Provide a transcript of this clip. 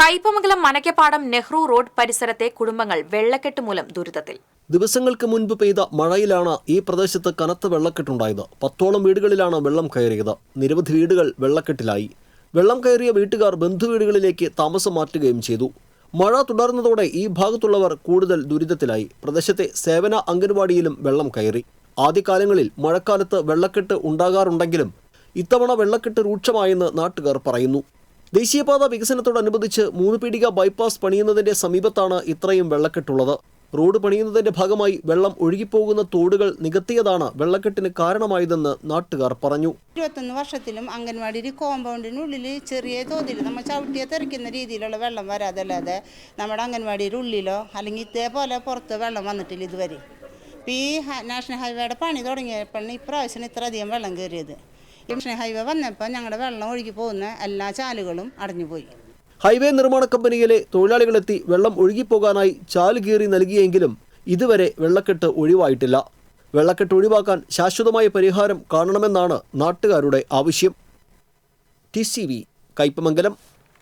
Kaipamangalam മനക്കപ്പാടം Nehru road പരിസരത്തെ കുടുംബങ്ങൾ വെള്ളക്കെട്ട് മൂലം ദുരിതത്തിൽ. ദിവസങ്ങൾക്ക് മുൻപ് പെയ്ത മഴയിലാണ് ഈ പ്രദേശത്ത് കനത്ത വെള്ളക്കെട്ടുണ്ടായത്. പത്തോളം വീടുകളിലാണ് വെള്ളം കയറിയത്. നിരവധി വീടുകൾ വെള്ളക്കെട്ടിലായി. വെള്ളം കയറിയ വീട്ടുകാർ ബന്ധുവീടുകളിലേക്ക് താമസം മാറ്റുകയും ചെയ്തു. മഴ തുടർന്നതോടെ ഈ ഭാഗത്തുള്ളവർ കൂടുതൽ ദുരിതത്തിലായി. പ്രദേശത്തെ സേവന അംഗൻവാടിയിലും വെള്ളം കയറി. ആദ്യകാലങ്ങളിൽ മഴക്കാലത്ത് വെള്ളക്കെട്ട് ഉണ്ടാകാറുണ്ടെങ്കിലും ഇത്തവണ വെള്ളക്കെട്ട് രൂക്ഷമായെന്ന് നാട്ടുകാർ പറയുന്നു. ദേശീയപാത വികസനത്തോടനുബന്ധിച്ച് മൂന്ന് പീടിക ബൈപ്പാസ് പണിയുന്നതിന്റെ സമീപത്താണ് ഇത്രയും വെള്ളക്കെട്ടുള്ളത്. റോഡ് പണിയുന്നതിന്റെ ഭാഗമായി വെള്ളം ഒഴുകിപ്പോകുന്ന തോടുകൾ നികത്തിയതാണ് വെള്ളക്കെട്ടിന് കാരണമായതെന്ന് നാട്ടുകാർ പറഞ്ഞു. ഇരുപത്തൊന്ന് വർഷത്തിലും അംഗൻവാടി കോമ്പൗണ്ടിനുള്ളിൽ ചെറിയ തോതിൽ നമ്മൾ ചവിട്ടിയെ തെറിക്കുന്ന രീതിയിലുള്ള വെള്ളം വരാതല്ലാതെ നമ്മുടെ അംഗൻവാടിയുടെ ഉള്ളിലോ അല്ലെങ്കിൽ ഇതേപോലെ പുറത്ത് വെള്ളം വന്നിട്ടില്ല ഇതുവരെ. ഇപ്പോൾ ഈ നാഷണൽ ഹൈവേയുടെ പണി തുടങ്ങിയപ്പോഴാണ് ഇപ്രാവശ്യം ഇത്രയധികം വെള്ളം കയറിയത്. നാഷണൽ ഹൈവേ വന്നപ്പോൾ ഞങ്ങളുടെ വെള്ളം ഒഴുകി പോകുന്ന എല്ലാ ചാലുകളും അടഞ്ഞുപോയി. ഹൈവേ നിർമ്മാണ കമ്പനിയിലെ തൊഴിലാളികളെത്തി വെള്ളം ഒഴുകിപ്പോകാനായി ചാൽ കീറി നൽകിയെങ്കിലും ഇതുവരെ വെള്ളക്കെട്ട് ഒഴിവായിട്ടില്ല. വെള്ളക്കെട്ട് ഒഴിവാക്കാൻ ശാശ്വതമായ പരിഹാരം കാണണമെന്നാണ് നാട്ടുകാരുടെ ആവശ്യം. T C V Kaipamangalam.